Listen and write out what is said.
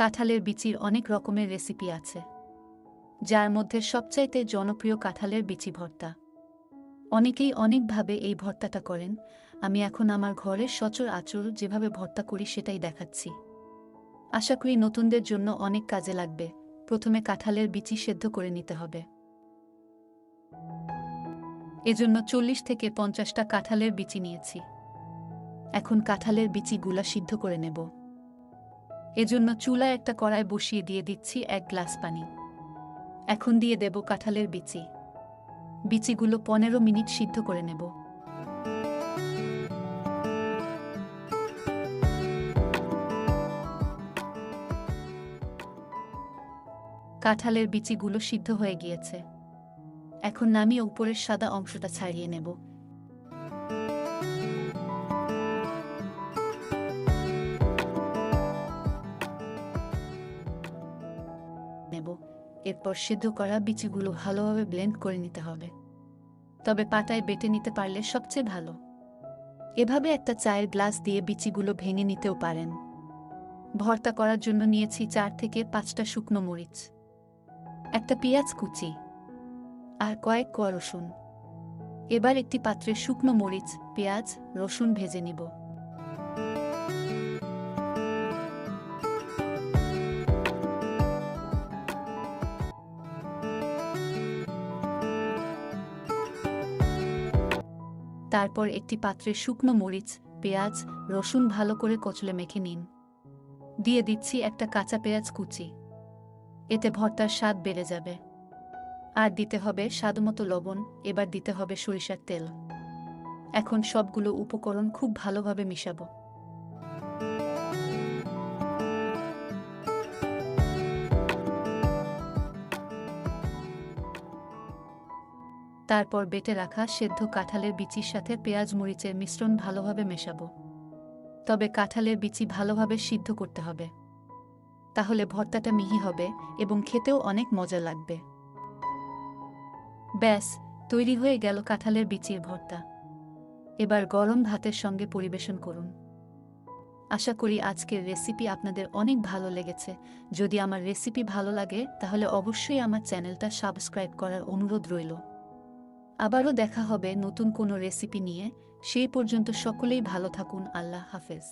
কাঁঠালের বিচির অনেক রকমের রেসিপি আছে, যার মধ্যে সবচাইতে জনপ্রিয় কাঁঠালের বিচি ভর্তা। অনেকেই অনেকভাবে এই ভর্তাটা করেন, আমি এখন আমার ঘরের সচর আচর যেভাবে ভর্তা করি সেটাই দেখাচ্ছি। আশা করি নতুনদের জন্য অনেক কাজে লাগবে, প্রথমে কাঁঠালের বিচি সেদ্ধ করে নিতে হবে। এজন্য চল্লিশ থেকে পঞ্চাশটা কাঁঠালের বিচি নিয়েছি। এখন কাঁঠালের বিচিগুলা সিদ্ধ করে নেব। এজন্য চুলা একটা কড়াই বসিয়ে দিয়ে দিচ্ছি এক গ্লাস পানি। এখন দিয়ে দেব কাঁঠালের বিচি। বিচিগুলো পনেরো মিনিট সিদ্ধ করে নেব। কাঁঠালের বিচিগুলো সিদ্ধ হয়ে গিয়েছে। এখন নামিয়ে উপরের সাদা অংশটা ছাড়িয়ে নেব। নেব। এরপর সিদ্ধ করা বিচিগুলো ভালোভাবে ব্লেন্ড করে নিতে হবে। তবে পাটায় বেটে নিতে পারলে সবচেয়ে ভালো। এভাবে একটা চায়ের গ্লাস দিয়ে বিচিগুলো ভেঙে নিতেও পারেন। ভর্তা করার জন্য নিয়েছি চার থেকে পাঁচটা শুকনো মরিচ। একটা পেঁয়াজ কুচি। আর কয়েক কোয়া রসুন। এবার একটি পাত্রে শুকনো মরিচ, পেঁয়াজ, রসুন ভেজে নিব। তারপর একটি পাত্রে শুকনো মরিচ, পেঁয়াজ, রসুন ভালো করে কচলে মেখে নিন। দিয়ে দিচ্ছি একটা কাঁচা পেঁয়াজ কুচি। এতে ভর্তার স্বাদ বেড়ে যাবে। আর দিতে হবে স্বাদমতো লবণ, এবার দিতে হবে সরিষার তেল। এখন সবগুলো উপকরণ খুব ভালোভাবে মিশাবো। তারপর বেটে রাখা সেদ্ধ কাঁঠালের বিচির সাথে পেঁয়াজ মরিচের মিশ্রণ ভালোভাবে মেশাবো। তবে কাঁঠালের বিচি ভালোভাবে সিদ্ধ করতে হবে। তাহলে ভর্তাটা মিহি হবে এবং খেতেও অনেক মজা লাগবে। ব্যাস, তৈরি হয়ে গেল কাঁঠালের বিচির ভর্তা। এবার গরম ভাতের সঙ্গে পরিবেশন করুন। আশা করি আজকের রেসিপি আপনাদের অনেক ভালো লেগেছে। যদি আমার রেসিপি ভালো লাগে, তাহলে অবশ্যই আমার চ্যানেলটা সাবস্ক্রাইব করার অনুরোধ রইল। আবারও দেখা হবে নতুন কোনো রেসিপি নিয়ে। সেই পর্যন্ত সকলেই ভালো থাকুন। আল্লাহ হাফেজ।